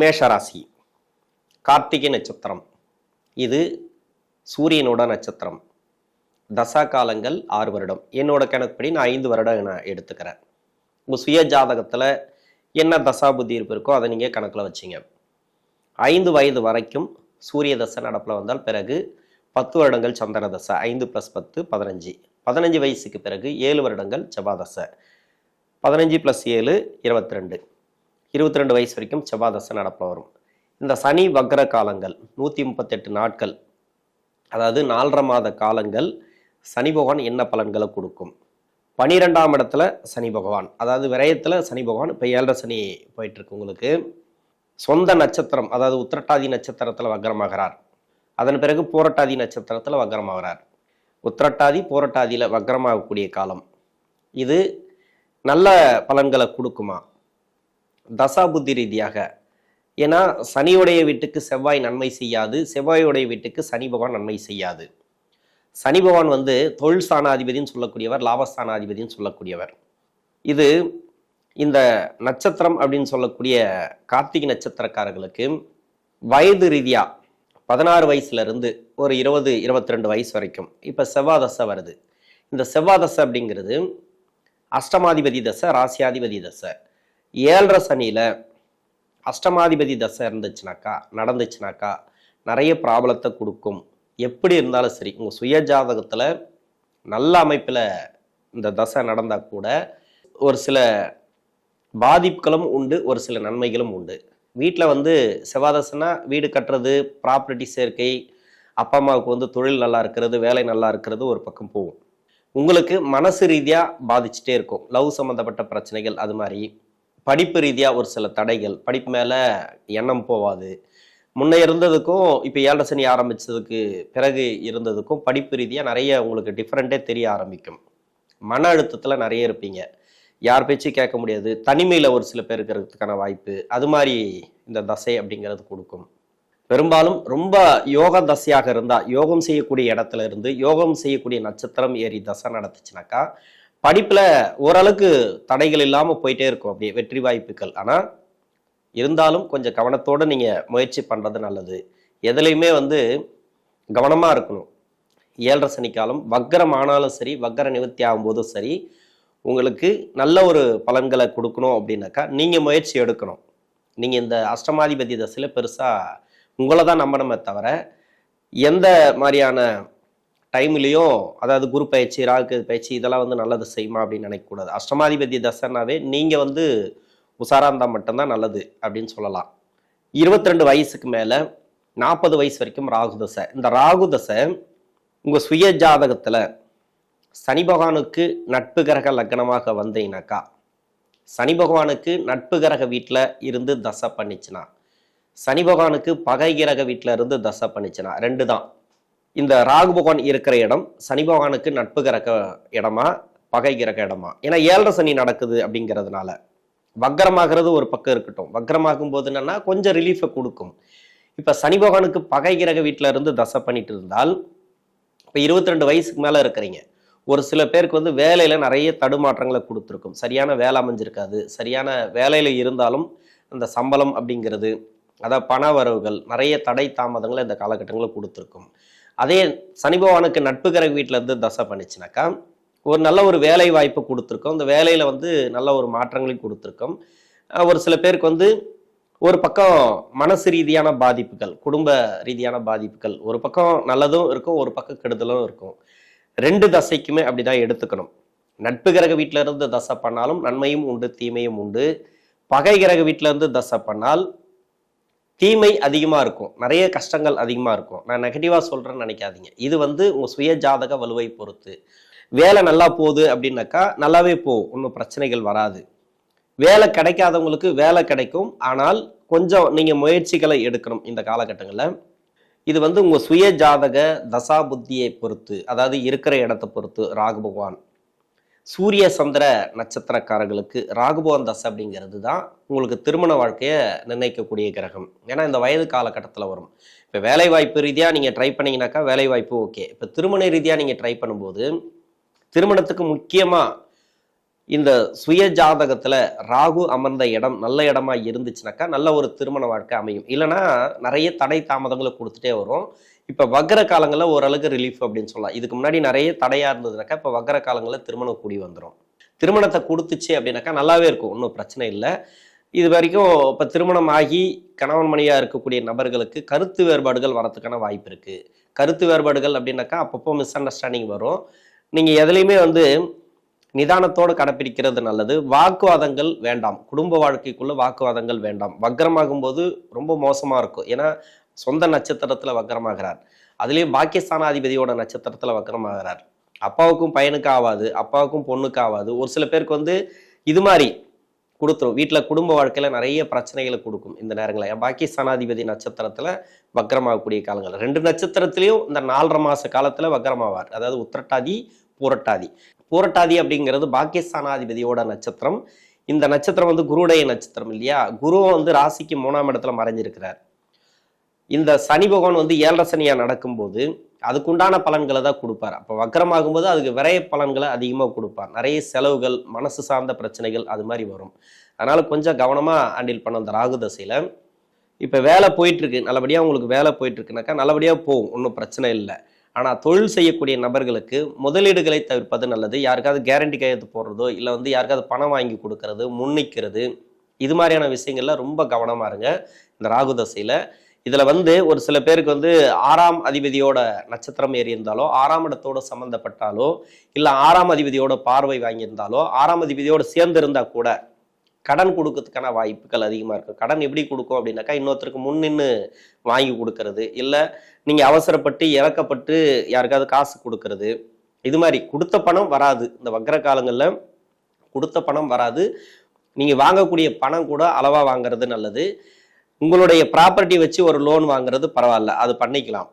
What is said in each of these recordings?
மேஷராசி. கார்த்திகை நட்சத்திரம். இது சூரியனோட நட்சத்திரம். தசா காலங்கள் ஆறு வருடம். என்னோட கணக்குப்படி நான் ஐந்து வருடம் நான் எடுத்துக்கிறேன். உங்கள் சுய ஜாதகத்தில் என்ன தசா புத்தி இருப்பு இருக்கோ அதை நீங்கள் கணக்கில் வச்சிங்க. ஐந்து வயது வரைக்கும் சூரிய தசை நடப்பில் வந்தால் பிறகு பத்து வருடங்கள் சந்திர தசை ஐந்து ப்ளஸ் பத்து பதினஞ்சு. பதினஞ்சு வயசுக்கு பிறகு ஏழு வருடங்கள் செவ்வாய் தசை. பதினஞ்சு ப்ளஸ் ஏழு இருபத்தி ரெண்டு. இருபத்தி ரெண்டு வயசு வரைக்கும் செவ்வாதசை நடப்பில் வரும். இந்த சனி வக்ர காலங்கள் நூற்றி முப்பத்தெட்டு நாட்கள் அதாவது நாலரை மாத காலங்கள் சனி பகவான் என்ன பலன்களை கொடுக்கும்? பனிரெண்டாம் இடத்துல சனி பகவான் அதாவது விரயத்தில் சனி பகவான் இப்போ ஏழரை சனி போயிட்டுருக்கு உங்களுக்கு. சொந்த நட்சத்திரம் அதாவது உத்திரட்டாதி நட்சத்திரத்தில் வக்ரமாகிறார். அதன் பிறகு போரட்டாதி நட்சத்திரத்தில் வக்ரமாகிறார். உத்திரட்டாதி போரட்டாதியில் வக்ரமாகக்கூடிய காலம். இது நல்ல பலன்களை கொடுக்குமா? தசா புத்தி ரீதியாக. ஏன்னா சனியுடைய வீட்டுக்கு செவ்வாய் நன்மை செய்யாது செவ்வாயுடைய வீட்டுக்கு சனி பகவான் நன்மை செய்யாது. சனி பகவான் வந்து தொழில் ஸ்தானாதிபதினு சொல்லக்கூடியவர் லாபஸ்தானாதிபதினு சொல்லக்கூடியவர். இது இந்த நட்சத்திரம் அப்படின்னு சொல்லக்கூடிய கார்த்திகை நட்சத்திரக்காரர்களுக்கு வயது ரீதியாக பதினாறு வயசுலேருந்து ஒரு இருபது இருபத்தி ரெண்டு வயசு வரைக்கும். இப்போ செவ்வாய் தசை வருது. இந்த செவ்வாய் தசை அப்படிங்கிறது அஷ்டமாதிபதி தசை ராசியாதிபதி தசை. ஏழரை சனியில் அஷ்டமாதிபதி தசை இருந்துச்சுனாக்கா நடந்துச்சுனாக்கா நிறைய ப்ராப்ளத்தை கொடுக்கும். எப்படி இருந்தாலும் சரி உங்கள் சுய ஜாதகத்தில் நல்ல அமைப்பில் இந்த தசை நடந்தால் கூட ஒரு சில பாதிப்புகளும் உண்டு ஒரு சில நன்மைகளும் உண்டு. வீட்டில் வந்து செவ்வாதசைனா வீடு கட்டுறது ப்ராப்பர்ட்டி சேர்க்கை அப்பா அம்மாவுக்கு வந்து தொழில் நல்லா இருக்கிறது வேலை நல்லா இருக்கிறது ஒரு பக்கம் போகும். உங்களுக்கு மனசு ரீதியாக பாதிச்சுட்டே இருக்கும். லவ் சம்மந்தப்பட்ட பிரச்சனைகள் அது மாதிரி. படிப்பு ரீதியாக ஒரு சில தடைகள். படிப்பு மேலே எண்ணம் போவாது. முன்னே இருந்ததுக்கும் இப்போ ஏழரை சனி ஆரம்பித்ததுக்கு பிறகு இருந்ததுக்கும் படிப்பு ரீதியாக நிறைய உங்களுக்கு டிஃப்ரெண்ட்டே தெரிய ஆரம்பிக்கும். மன அழுத்தத்தில் நிறைய இருப்பீங்க. யார் பேச்சும் கேட்க முடியாது. தனிமையில் ஒரு சில பேர் இருக்கிறதுக்கான வாய்ப்பு. அது மாதிரி இந்த தசை அப்படிங்கிறது கொடுக்கும். பெரும்பாலும் ரொம்ப யோக தசையாக இருந்தால் யோகம் செய்யக்கூடிய இடத்துல இருந்து யோகம் செய்யக்கூடிய நட்சத்திரம் ஏறி தசை நடத்துச்சுனாக்கா படிப்பில் ஓரளவுக்கு தடைகள் இல்லாமல் போயிட்டே இருக்கும் அப்படியே வெற்றி வாய்ப்புகள். ஆனால் இருந்தாலும் கொஞ்சம் கவனத்தோடு நீங்கள் முயற்சி பண்ணுறது நல்லது. எதுலேயுமே வந்து கவனமாக இருக்கணும். ஏழரை சனிக்காலம் வக்கரம் ஆனாலும் சரி வக்கர நிவர்த்தி ஆகும்போதும் சரி உங்களுக்கு நல்ல ஒரு பலன்களை கொடுக்கணும் அப்படின்னாக்கா நீங்கள் முயற்சி எடுக்கணும். நீங்கள் இந்த அஷ்டமாதிபதி தசையில் பெருசாக உங்களை தான் நம்பணுமே தவிர எந்த மாதிரியான டைம்லேயும் அதாவது குரு பயிற்சி ராகு பயிற்சி இதெல்லாம் வந்து நல்லது செய்யுமா அப்படின்னு நினைக்கக்கூடாது. அஷ்டமாதிபதி தசைனாவே நீங்கள் வந்து உஷாராக இருந்தால் மட்டும்தான் நல்லது அப்படின்னு சொல்லலாம். இருபத்தி ரெண்டு வயசுக்கு மேலே நாற்பது வயசு வரைக்கும் ராகு தசை. இந்த ராகு தசை உங்கள் சுய ஜாதகத்தில் சனி பகவானுக்கு நட்பு கிரக லக்னமாக வந்தீங்கனாக்கா சனி பகவானுக்கு நட்பு கிரக வீட்டில் இருந்து தசை பண்ணிச்சுனா சனி பகவானுக்கு பகை கிரக வீட்டில் இருந்து தசை பண்ணிச்சுனா ரெண்டு தான் இந்த ராகு பகவான் இருக்கிற இடம் சனி பகவானுக்கு நட்பு கிரக இடமா பகை கிரக இடமா? ஏன்னா ஏழரை சனி நடக்குது அப்படிங்கிறதுனால. வக்கரமாகிறது ஒரு பக்கம் இருக்கட்டும். வக்கரமாகும் போது என்னன்னா கொஞ்சம் ரிலீஃபை கொடுக்கும். இப்போ சனி பகவானுக்கு பகை கிரக வீட்டில் இருந்து தசை பண்ணிட்டு இருந்தால் இப்போ இருபத்தி ரெண்டு வயசுக்கு மேலே இருக்கிறீங்க. ஒரு சில பேருக்கு வந்து வேலையில் நிறைய தடுமாற்றங்களை கொடுத்துருக்கும். சரியான வேலை அமைஞ்சிருக்காது. சரியான வேலையில் இருந்தாலும் அந்த சம்பளம் அப்படிங்கிறது அதாவது பண வரவுகள் நிறைய தடை தாமதங்களை இந்த காலகட்டங்களில் கொடுத்துருக்கும். அதே சனி பகவானுக்கு நட்பு கிரக வீட்டில் இருந்து தசை பண்ணிச்சுனாக்கா ஒரு நல்ல ஒரு வேலை வாய்ப்பு கொடுத்துருக்கோம். இந்த வேலையில் வந்து நல்ல ஒரு மாற்றங்களையும் கொடுத்துருக்கோம். ஒரு சில பேருக்கு வந்து ஒரு பக்கம் மனசு ரீதியான பாதிப்புகள் குடும்ப ரீதியான பாதிப்புகள் ஒரு பக்கம் நல்லதும் இருக்கும் ஒரு பக்கம் கெடுதலும் இருக்கும். ரெண்டு தசைக்குமே அப்படிதான் எடுத்துக்கணும். நட்பு கிரக வீட்டில இருந்து தசை பண்ணாலும் நன்மையும் உண்டு தீமையும் உண்டு. பகை கிரக வீட்டில இருந்து தசை பண்ணால் தீமை அதிகமாக இருக்கும். நிறைய கஷ்டங்கள் அதிகமாக இருக்கும். நான் நெகட்டிவாக சொல்கிறேன்னு நினைக்காதீங்க. இது வந்து உங்கள் சுய ஜாதக வலுவை பொறுத்து. வேலை நல்லா போகுது அப்படின்னாக்கா நல்லாவே போகும். ஒன்றும் பிரச்சனைகள் வராது. வேலை கிடைக்காதவங்களுக்கு வேலை கிடைக்கும். ஆனால் கொஞ்சம் நீங்கள் முயற்சிகளை எடுக்கணும் இந்த காலகட்டங்களில். இது வந்து உங்கள் சுய ஜாதக தசா புத்தியை பொறுத்து அதாவது இருக்கிற இடத்தை பொறுத்து ராகு பகவான் சூரிய சந்திர நட்சத்திரக்காரர்களுக்கு ராகுபவன் தசை அப்படிங்கிறது தான் உங்களுக்கு திருமண வாழ்க்கையை நிர்ணயிக்கக்கூடிய கிரகம். ஏன்னா இந்த வயது காலகட்டத்தில் வரும். இப்போ வேலை வாய்ப்பு ரீதியாக நீங்கள் ட்ரை பண்ணீங்கன்னாக்கா வேலை வாய்ப்பு ஓகே இப்போ திருமண ரீதியாக நீங்கள் ட்ரை பண்ணும்போது திருமணத்துக்கு முக்கியமாக இந்த சுய ஜாதகத்துல ராகு அமர்ந்த இடம் நல்ல இடமா இருந்துச்சுனாக்கா நல்ல ஒரு திருமண வாழ்க்கை அமையும். இல்லைன்னா நிறைய தடை தாமதங்களை கொடுத்துட்டே வரும். இப்ப வக்கர காலங்களில் ஓரளவுக்கு ரிலீஃப் அப்படின்னு சொல்லலாம். இதுக்கு முன்னாடி நிறைய தடையா இருந்ததுனாக்கா இப்ப வக்கர காலங்களில் திருமணம் கூடி வந்துடும் திருமணத்தை கொடுத்துச்சு அப்படின்னாக்கா நல்லாவே இருக்கும். ஒன்றும் பிரச்சனை இல்லை. இது வரைக்கும் இப்போ திருமணம் ஆகி கணவன் மணியாக இருக்கக்கூடிய நபர்களுக்கு கருத்து வேறுபாடுகள் வரத்துக்கான வாய்ப்பு இருக்குது கருத்து வேறுபாடுகள் அப்படின்னாக்கா அப்பப்போ மிஸ் அண்டர்ஸ்டாண்டிங் வரும். நீங்கள் எதுலேயுமே வந்து நிதானத்தோடு கடைப்பிடிக்கிறது நல்லது. வாக்குவாதங்கள் வேண்டாம். குடும்ப வாழ்க்கைக்குள்ள வாக்குவாதங்கள் வேண்டாம். வக்கரமாகும் போது ரொம்ப மோசமாக இருக்கும். ஏன்னா சொந்த நட்சத்திரத்தில் வக்கரமாகிறார் அதுலேயும் பாக்கியஸ்தானாதிபதியோட நட்சத்திரத்தில் வக்கரமாகிறார் அப்பாவுக்கும் பையனுக்கு ஆகாது அப்பாவுக்கும் பொண்ணுக்கு ஆகாது ஒரு சில பேருக்கு வந்து இது மாதிரி கொடுத்துரும். வீட்டில் குடும்ப வாழ்க்கையில் நிறைய பிரச்சனைகளை கொடுக்கும் இந்த நேரங்களில். பாக்கியஸ்தானாதிபதி நட்சத்திரத்தில் வக்கரமாகக்கூடிய காலங்கள். ரெண்டு நட்சத்திரத்திலையும் இந்த நாலரை மாத காலத்தில் வக்கரமாவார் அதாவது உத்திரட்டாதி பூரட்டாதி. பூரட்டாதி அப்படிங்கிறது பாக்கியஸ்தானாதிபதியோட நட்சத்திரம். இந்த நட்சத்திரம் வந்து குருடைய நட்சத்திரம் இல்லையா? குரு வந்து ராசிக்கு மூணாம் இடத்துல மறைஞ்சிருக்கிறார். இந்த சனி பகவான் வந்து ஏழரை சனியா நடக்கும்போது அதுக்குண்டான பலன்களை தான் கொடுப்பார். அப்போ வக்கரமாகும்போது அதுக்கு விரைய பலன்களை அதிகமாக கொடுப்பார். நிறைய செலவுகள் மனசு சார்ந்த பிரச்சனைகள் அது மாதிரி வரும். அதனால கொஞ்சம் கவனமாக ஹேண்டில் பண்ண அந்த ராகு தசையில். இப்போ வேலை போயிட்டு இருக்கு. நல்லபடியாக உங்களுக்கு வேலை போயிட்டு இருக்குனாக்கா நல்லபடியாக போகும். ஒன்றும் பிரச்சனை இல்லை. ஆனால் தொழில் செய்யக்கூடிய நபர்களுக்கு முதலீடுகளை தவிர்ப்பது நல்லது. யாருக்காவது கேரண்டி கையெழுத்து போடுறதோ இல்லை வந்து யாருக்காவது பணம் வாங்கி கொடுக்கறது முன்னிக்கிறது இது மாதிரியான விஷயங்கள்லாம் ரொம்ப கவனமாக இருங்க. இந்த ராகு தசையில். இதில் வந்து ஒரு சில பேருக்கு வந்து ஆறாம் அதிபதியோட நட்சத்திரம் ஏறி இருந்தாலோ ஆறாம் இடத்தோட சம்மந்தப்பட்டாலோ இல்லை ஆறாம் அதிபதியோட பார்வை வாங்கியிருந்தாலோ ஆறாம் அதிபதியோட சேர்ந்து இருந்தால் கூட கடன் கொடுக்கறதுக்கான வாய்ப்புகள் அதிகமாக இருக்கும். கடன் எப்படி கொடுக்கும் அப்படின்னாக்கா இன்னொருத்தருக்கு முன்னின்னு வாங்கி கொடுக்கறது இல்லை நீங்கள் அவசரப்பட்டு இறக்கப்பட்டு யாருக்காவது காசு கொடுக்கறது இது மாதிரி கொடுத்த பணம் வராது. இந்த வக்கர காலங்களில் கொடுத்த பணம் வராது. நீங்கள் வாங்கக்கூடிய பணம் கூட அளவாக வாங்குறது நல்லது. உங்களுடைய ப்ராப்பர்ட்டி வச்சு ஒரு லோன் வாங்குறது பரவாயில்ல. அது பண்ணிக்கலாம்.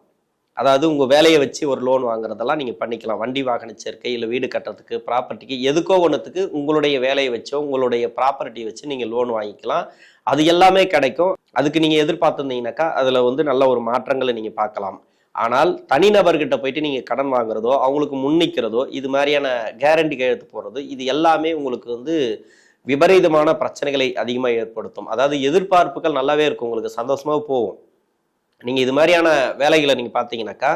அதாவது உங்கள் வேலையை வச்சு ஒரு லோன் வாங்குறதெல்லாம் நீங்கள் பண்ணிக்கலாம். வண்டி வாகன சேர்க்கை இல்லை வீடு கட்டுறதுக்கு ப்ராப்பர்ட்டிக்கு எதுக்கோ ஒன்றுத்துக்கு உங்களுடைய வேலையை வச்சோ உங்களுடைய ப்ராப்பர்ட்டி வச்சு நீங்கள் லோன் வாங்கிக்கலாம். அது எல்லாமே கிடைக்கும். அதுக்கு நீங்கள் எதிர்பார்த்துருந்தீங்கன்னாக்கா அதில் வந்து நல்ல ஒரு மாற்றங்களை நீங்கள் பார்க்கலாம். ஆனால் தனிநபர்கிட்ட போயிட்டு நீங்கள் கடன் வாங்குறதோ அவங்களுக்கு முன்னிக்கிறதோ இது மாதிரியான கேரண்டி கையெழுத்து போடுறது இது எல்லாமே உங்களுக்கு வந்து விபரீதமான பிரச்சனைகளை அதிகமாக ஏற்படுத்தும். அதாவது எதிர்பார்ப்புகள் நல்லாவே இருக்கும். உங்களுக்கு சந்தோஷமாக போகும். நீங்கள் இது மாதிரியான வேலைகளை நீங்கள் பார்த்தீங்கன்னாக்கா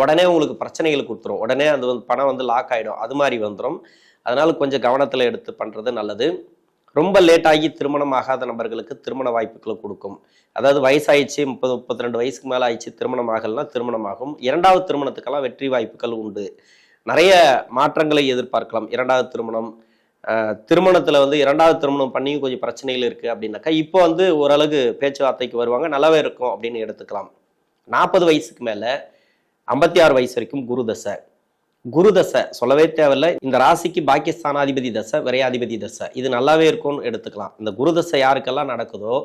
உடனே உங்களுக்கு பிரச்சனைகள் கொடுத்துரும். உடனே அது வந்து பணம் வந்து லாக் ஆகிடும் அது மாதிரி வந்துடும் அதனால கொஞ்சம் கவனத்தில் எடுத்து பண்ணுறது நல்லது. ரொம்ப லேட் ஆகி திருமணம் ஆகாத நபர்களுக்கு திருமண வாய்ப்புகளை கொடுக்கும். அதாவது வயசாயிடுச்சு முப்பது முப்பத்தி ரெண்டு வயசுக்கு மேலே ஆயிடுச்சு திருமணம் ஆகலைன்னா திருமணம் ஆகும். இரண்டாவது திருமணத்துக்கெல்லாம் வெற்றி வாய்ப்புகள் உண்டு. நிறைய மாற்றங்களை எதிர்பார்க்கலாம். இரண்டாவது திருமணம் திருமணத்தில் வந்து இரண்டாவது திருமணம் பண்ணியும் கொஞ்சம் பிரச்சனைகள் இருக்குது அப்படின்னாக்கா இப்போ வந்து ஓரளவுக்கு பேச்சுவார்த்தைக்கு வருவாங்க. நல்லாவே இருக்கும் அப்படின்னு எடுத்துக்கலாம். நாற்பது வயசுக்கு மேலே ஐம்பத்தி ஆறு வயசு வரைக்கும் குரு தசை. குரு தசை சொல்லவே தேவையில்ல. இந்த ராசிக்கு பாக்கியஸ்தானாதிபதி தசை விரையாதிபதி தசை. இது நல்லாவே இருக்கும்னு எடுத்துக்கலாம். இந்த குரு தசை யாருக்கெல்லாம் நடக்குதோ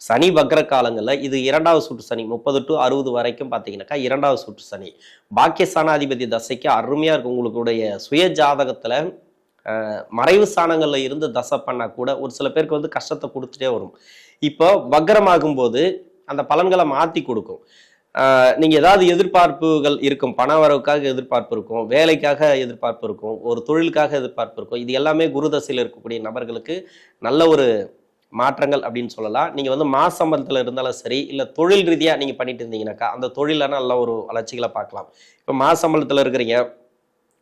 சனி வக்ர காலங்களில் இது இரண்டாவது சுற்று சனி முப்பது டு அறுபது வரைக்கும் பார்த்தீங்கன்னாக்கா இரண்டாவது சுற்று சனி. பாக்கியஸ்தானாதிபதி தசைக்கு அருமையாக இருக்கும் உங்களுடைய சுய ஜாதகத்தில் மறைவு ஸ்தானங்களில் இருந்து தசை பண்ணால் கூட ஒரு சில பேருக்கு வந்து கஷ்டத்தை கொடுத்துட்டே வரும். இப்போ வக்கரமாகும் போது அந்த பலன்களை மாற்றி கொடுக்கும். நீங்கள் ஏதாவது எதிர்பார்ப்புகள் இருக்கும். பண வரவுக்காக எதிர்பார்ப்பு இருக்கும். வேலைக்காக எதிர்பார்ப்பு இருக்கும். ஒரு தொழிலுக்காக எதிர்பார்ப்பு இருக்கும். இது எல்லாமே குருதசையில் இருக்கக்கூடிய நபர்களுக்கு நல்ல ஒரு மாற்றங்கள் அப்படின்னு சொல்லலாம். நீங்கள் வந்து மாச சம்பளத்தில் இருந்தாலும் சரி இல்லை தொழில் ரீதியாக நீங்கள் பண்ணிட்டு இருந்தீங்கன்னாக்கா அந்த தொழிலான நல்ல ஒரு வளர்ச்சிகளை பார்க்கலாம். இப்போ மாச சம்பளத்தில் இருக்கிறீங்க.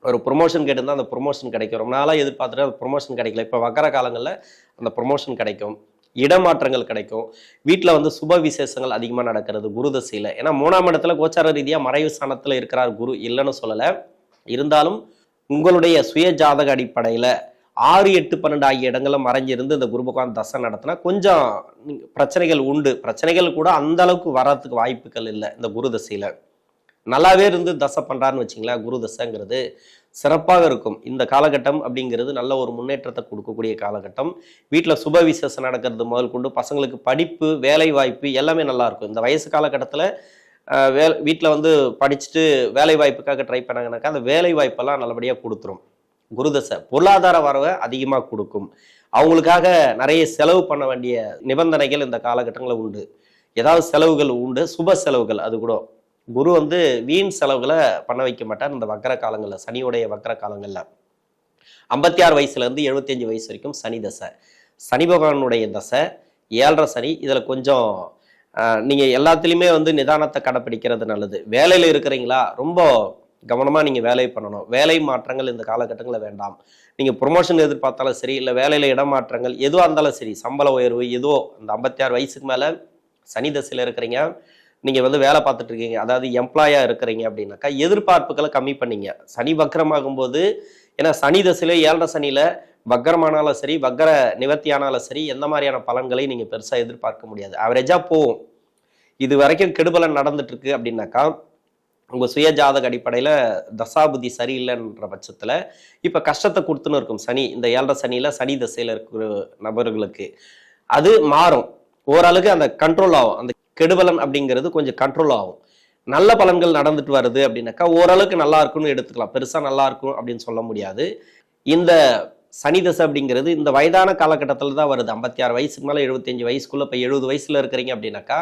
ஒரு ப்ரொமோஷன் கேட்டிருந்தால் அந்த ப்ரொமோஷன் கிடைக்கும். ரொம்ப நாளாக எதிர்பார்த்துட்டு அந்த ப்ரொமோஷன் கிடைக்கல. இப்போ வக்கர காலங்களில் அந்த ப்ரொமோஷன் கிடைக்கும். இடமாற்றங்கள் கிடைக்கும். வீட்டில் வந்து சுப விசேஷங்கள் அதிகமாக நடக்கிறது குரு தசையில். ஏன்னா மூணாம் இடத்துல கோச்சார ரீதியாக மறைவு ஸ்தானத்தில் இருக்கிறார் குரு இல்லைன்னு சொல்லலை. இருந்தாலும் உங்களுடைய சுய ஜாதக அடிப்படையில் ஆறு எட்டு பன்னெண்டு ஆகிய இடங்களில் மறைஞ்சிருந்து இந்த குரு பகவான் தசை நடத்தினா கொஞ்சம் பிரச்சனைகள் உண்டு. பிரச்சனைகள் கூட அந்த அளவுக்கு வர்றதுக்கு வாய்ப்புகள் இல்லை இந்த குரு தசையில். நல்லாவே இருந்து தசை பண்ணுறாருன்னு வச்சிங்களேன் குரு தசைங்கிறது சிறப்பாக இருக்கும். இந்த காலகட்டம் அப்படிங்கிறது நல்ல ஒரு முன்னேற்றத்தை கொடுக்கக்கூடிய காலகட்டம். வீட்டில் சுப விசேஷம் நடக்கிறது முதல் கொண்டு பசங்களுக்கு படிப்பு வேலை வாய்ப்பு எல்லாமே நல்லாயிருக்கும் இந்த வயசு காலகட்டத்தில் வே வீட்டில் வந்து படிச்சுட்டு வேலை வாய்ப்புக்காக ட்ரை பண்ணாங்கனாக்கா அந்த வேலை வாய்ப்பெல்லாம் நல்லபடியாக கொடுத்துரும் குருதசை பொருளாதார வரவை அதிகமாக கொடுக்கும். அவங்களுக்காக நிறைய செலவு பண்ண வேண்டிய நிபந்தனைகள் இந்த காலகட்டங்களில் உண்டு. ஏதாவது செலவுகள் உண்டு சுப செலவுகள் அது கூட. குரு வந்து வீண் செலவுகளை பண்ண வைக்க மாட்டார் இந்த வக்கர காலங்களில் சனியுடைய வக்கர காலங்களில். ஐம்பத்தி ஆறு வயசுலேருந்து எழுபத்தஞ்சு வயசு வரைக்கும் சனி தசை. சனி பகவானுடைய தசை ஏழரை சனி இதில் கொஞ்சம் நீங்கள் எல்லாத்துலேயுமே வந்து நிதானத்தை கடைப்பிடிக்கிறது நல்லது. வேலையில் இருக்கிறீங்களா ரொம்ப கவனமாக நீங்கள் வேலை பண்ணணும். வேலை மாற்றங்கள் இந்த காலகட்டங்களில் வேண்டாம். நீங்கள் ப்ரொமோஷன் எதிர்பார்த்தாலும் சரி இல்லை வேலையில் இடமாற்றங்கள் எதுவாக இருந்தாலும் சரி சம்பள உயர்வு எதுவோ அந்த ஐம்பத்தி ஆறு வயசுக்கு மேலே சனி தசையில் இருக்கிறீங்க நீங்கள் வந்து வேலை பார்த்துட்டு இருக்கீங்க. அதாவது எம்ப்ளாயாக இருக்கிறீங்க அப்படின்னாக்கா எதிர்பார்ப்புகளை கம்மி பண்ணீங்க. சனி வக்கரமாகும் போது ஏன்னா சனி தசையில ஏழரை சனியில் வக்கரமானாலும் சரி வக்கர நிவர்த்தி ஆனாலும் சரி எந்த மாதிரியான பலன்களை நீங்கள் பெருசாக எதிர்பார்க்க முடியாது. அவரேஜாக போகும். இது வரைக்கும் கெடுபலன் நடந்துட்டுருக்கு அப்படின்னாக்கா உங்கள் சுய ஜாதக அடிப்படையில் தசாபுதி சரியில்லைன்ற பட்சத்தில் இப்போ கஷ்டத்தை கொடுத்துன்னு இருக்கும். சனி இந்த ஏழரை சனியில் சனி தசையில் இருக்கிற நபர்களுக்கு. அது மாறும். ஓரளவுக்கு அந்த கண்ட்ரோல் ஆகும். அந்த கெடுபலன் அப்படிங்கிறது கொஞ்சம் கண்ட்ரோல் ஆகும். நல்ல பலன்கள் நடந்துட்டு வருது அப்படின்னாக்கா ஓரளவுக்கு நல்லா இருக்கும்னு எடுத்துக்கலாம். பெருசாக நல்லா இருக்கும் அப்படின்னு சொல்ல முடியாது. இந்த சனி தசை அப்படிங்கிறது இந்த வயதான காலகட்டத்தில் தான் வருது. ஐம்பத்தி ஆறு வயசுக்கு மேலே எழுபத்தஞ்சு வயசுக்குள்ளே இப்போ எழுபது வயசில் இருக்கிறீங்க அப்படின்னாக்கா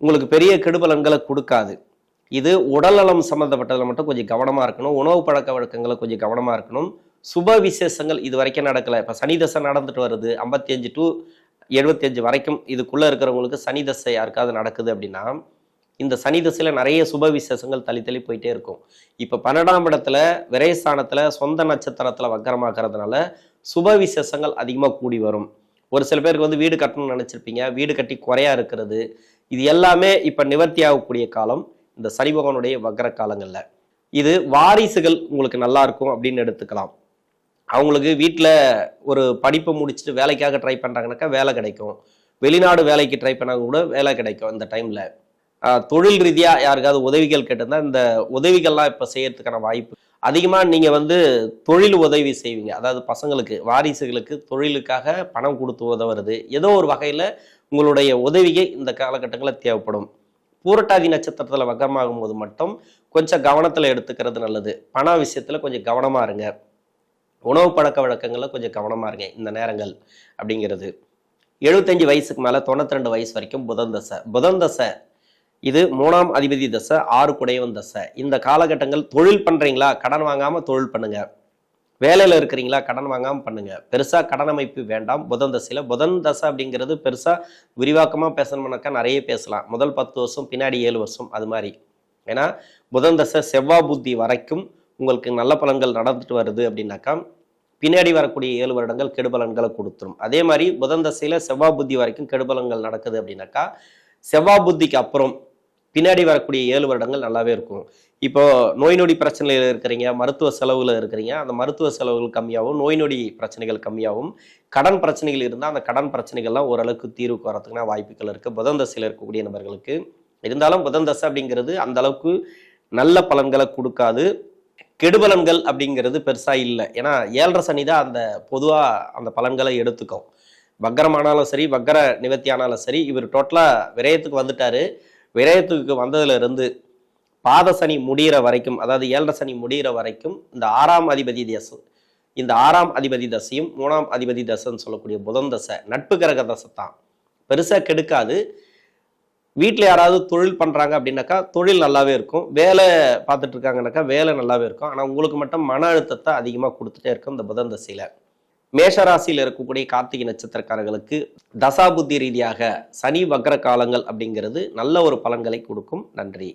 உங்களுக்கு பெரிய கெடுபலன்களை கொடுக்காது. இது உடல்நலம் சம்மந்தப்பட்டதில் மட்டும் கொஞ்சம் கவனமாக இருக்கணும். உணவு பழக்க வழக்கங்களை கொஞ்சம் கவனமாக இருக்கணும். சுப விசேஷங்கள் இது வரைக்கும் நடக்கலை. இப்போ சனி தசை நடந்துட்டு வருது. ஐம்பத்தி அஞ்சு டு எழுபத்தஞ்சு வரைக்கும் இதுக்குள்ளே இருக்கிறவங்களுக்கு சனி தசை யாருக்காவது நடக்குது அப்படின்னா இந்த சனி தசையில் நிறைய சுப விசேஷங்கள் தள்ளி தள்ளி போயிட்டே இருக்கும். இப்போ பன்னெண்டாம் இடத்துல விரைஸ்தானத்தில் சொந்த நட்சத்திரத்தில் வக்கரமாக்கிறதுனால சுப விசேஷங்கள் அதிகமாக கூடி வரும். ஒரு சில பேருக்கு வந்து வீடு கட்டணும்னு நினச்சிருப்பீங்க. வீடு கட்டி குறையா இருக்கிறது. இது எல்லாமே இப்போ நிவர்த்தி ஆகக்கூடிய காலம் இந்த சனி பகவானுடைய வக்கர காலங்களில். இது வாரிசுகள் உங்களுக்கு நல்லா இருக்கும் அப்படின்னு எடுத்துக்கலாம். அவங்களுக்கு வீட்டில் ஒரு படிப்பை முடிச்சுட்டு வேலைக்காக ட்ரை பண்ணுறாங்கனாக்கா வேலை கிடைக்கும். வெளிநாடு வேலைக்கு ட்ரை பண்ணாங்க கூட வேலை கிடைக்கும் இந்த டைமில் தொழில் ரீதியாக யாருக்காவது உதவிகள் கேட்டிருந்தா இந்த உதவிகள்லாம் இப்போ செய்யறதுக்கான வாய்ப்பு அதிகமாக நீங்கள் வந்து தொழில் உதவி செய்வீங்க. அதாவது பசங்களுக்கு வாரிசுகளுக்கு தொழிலுக்காக பணம் கொடுத்து உதவுறது. ஏதோ ஒரு வகையில் உங்களுடைய உதவியை இந்த காலகட்டங்களில் தேவைப்படும். பூரட்டாதி நட்சத்திரத்தில் வகமாகும் போது மட்டும் கொஞ்சம் கவனத்தில் எடுத்துக்கிறது நல்லது. பண விஷயத்தில் கொஞ்சம் கவனமாக இருங்க. உணவு பழக்க வழக்கங்களில் கொஞ்சம் கவனமாக இருங்க. இந்த நேரங்கள் அப்படிங்கிறது. எழுபத்தஞ்சு வயசுக்கு மேலே தொண்ணூத்தி ரெண்டு வயசு வரைக்கும் புதன் தசை. புதன் தசை இது மூணாம் அதிபதி தசை ஆறு குடையவன் தசை. இந்த காலகட்டங்கள் தொழில் பண்ணுறீங்களா கடன் வாங்காமல் தொழில் பண்ணுங்க. வேலையில் இருக்கிறீங்களா? கடன் வாங்காமல் பண்ணுங்க. பெருசாக கடன் அமைப்பு வேண்டாம். புதன் தசையில் புதன் தசை அப்படிங்கிறது பெருசாக விரிவாக்கமாக பேசணும்னாக்கா நிறைய பேசலாம். முதல் பத்து வருஷம் பின்னாடி ஏழு வருஷம் அது மாதிரி. ஏன்னா புதன் தசை செவ்வாய் புத்தி வரைக்கும் உங்களுக்கு நல்ல பலன்கள் நடந்துட்டு வருது அப்படின்னாக்கா பின்னாடி வரக்கூடிய ஏழு வருடங்கள் கெடுபலன்களை கொடுத்துரும். அதே மாதிரி புதன் தசையில் செவ்வாய் புத்தி வரைக்கும் கெடுபலன்கள் நடக்குது அப்படின்னாக்கா செவ்வாய் புத்திக்கு அப்புறம் பின்னாடி வரக்கூடிய ஏழு வருடங்கள் நல்லாவே இருக்கும். இப்போ நோய் நொடி பிரச்சனையில் இருக்கிறீங்க மருத்துவ செலவுல இருக்கிறீங்க அந்த மருத்துவ செலவுகள் கம்மியாகவும் நோய் நொடி பிரச்சனைகள் கம்மியாகவும் கடன் பிரச்சனைகள் இருந்தால் அந்த கடன் பிரச்சனைகள்லாம் ஓரளவுக்கு தீர்வுக்கு வரதுக்குனா வாய்ப்புகள் இருக்குது புதன் தசையில் இருக்கக்கூடிய நபர்களுக்கு. இருந்தாலும் புதன் தசை அப்படிங்கிறது அந்த அளவுக்கு நல்ல பலன்களை கொடுக்காது. கெடுபலன்கள் அப்படிங்கிறது பெருசாக இல்லை. ஏன்னா ஏழரை சனி தான் அந்த பொதுவாக அந்த பலன்களை எடுத்துக்கும். வக்கரமானாலும் சரி வக்கர நிவர்த்தி ஆனாலும் சரி இவர் டோட்டலாக விரயத்துக்கு வந்துட்டார். விரயத்துக்கு வந்ததுலேருந்து பாத சனி முடிகிற வரைக்கும் அதாவது ஏழரை சனி முடிகிற வரைக்கும் இந்த ஆறாம் அதிபதி தசை இந்த ஆறாம் அதிபதி தசையும் மூணாம் அதிபதி தசைன்னு சொல்லக்கூடிய புதன் தசை நட்பு கிரக தசை தான். பெருசாக கெடுக்காது. வீட்டில் யாராவது தொழில் பண்ணுறாங்க அப்படின்னாக்கா தொழில் நல்லாவே இருக்கும். வேலை பார்த்துட்டு இருக்காங்கனாக்கா வேலை நல்லாவே இருக்கும். ஆனால் உங்களுக்கு மட்டும் மன அழுத்தத்தை அதிகமாக கொடுத்துட்டே இருக்கும் இந்த புதன் தசையில். மேஷராசியில் இருக்கக்கூடிய கார்த்திகை நட்சத்திரக்காரர்களுக்கு தசாபுத்தி ரீதியாக சனி வக்ர காலங்கள் அப்படிங்கிறது நல்ல ஒரு பலன்களை கொடுக்கும். நன்றி.